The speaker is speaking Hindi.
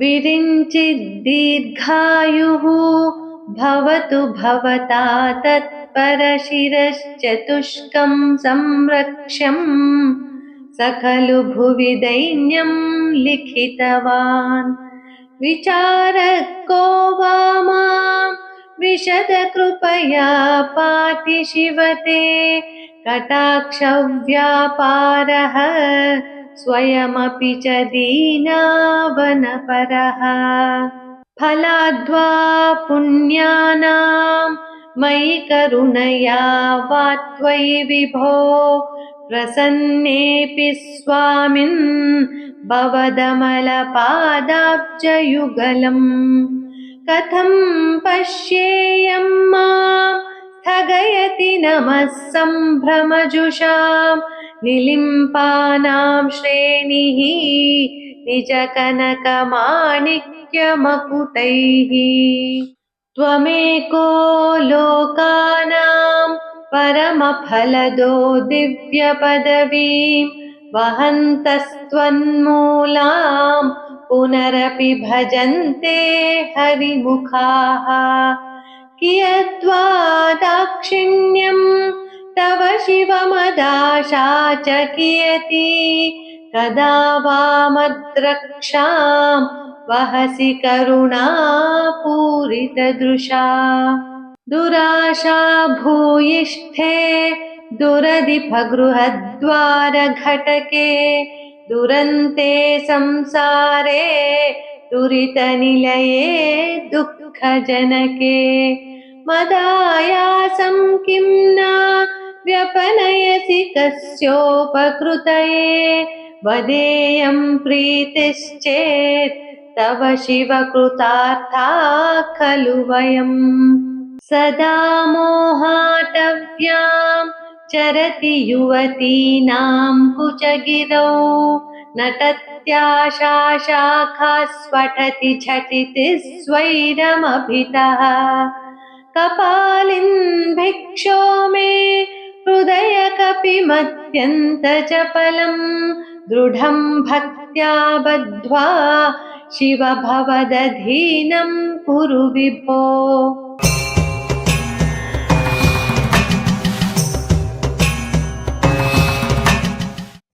विरिञ्चिद्दीर्घायुः भवतु भवता तत्परशिरश्चतुष्कं संरक्ष्यम् स खलु भुवि दैन्यं लिखितवान्। विचारः को वा माँ विशदकृपया पाति शिवते कटाक्षव्यापारः स्वयमपि च दीनावनपरः। फलाद्वा पुण्यानां मयि करुणया वा त्वयि विभो। प्रसन्नेऽपि स्वामिन् भवदमलपादाब्जयुगलम्। कथं पश्येयं मां? स्थगयति नमः सम्भ्रमजुषां निलिम्पानां श्रेणिः निजकनकमाणिक्यमकुटैः। त्वमेको लोकानां परमफलदो दिव्यपदवीं वहन्तस्त्वन्मूलां पुनरपि भजन्ते हरिमुखाः। कियद्वा दाक्षिण्यं तव शिवमदाशा च कियती कदा वा मद्रक्षां वहसि करुणापूरितदृशा। दुराशा भूयिष्ठे दुरधिपगृहद्वारघटके दुरन्ते संसारे दुरितनिलये दुःखजनके। मदायासं किं न व्यपनयसि कस्योपकृतये वदेयं प्रीतिश्चेत् तव शिवकृतार्था खलु वयम् सदा मोहाटव्यां चरति युवतीनां कुचगिरौ नटत्याशाखा स्फटति झटिति स्वैरमभितः कपालिन् भिक्षो मे हृदयकपिमत्यन्तचपलं दृढं भक्त्या बद्ध्वा शिव भवदधीनं कुरु विभो।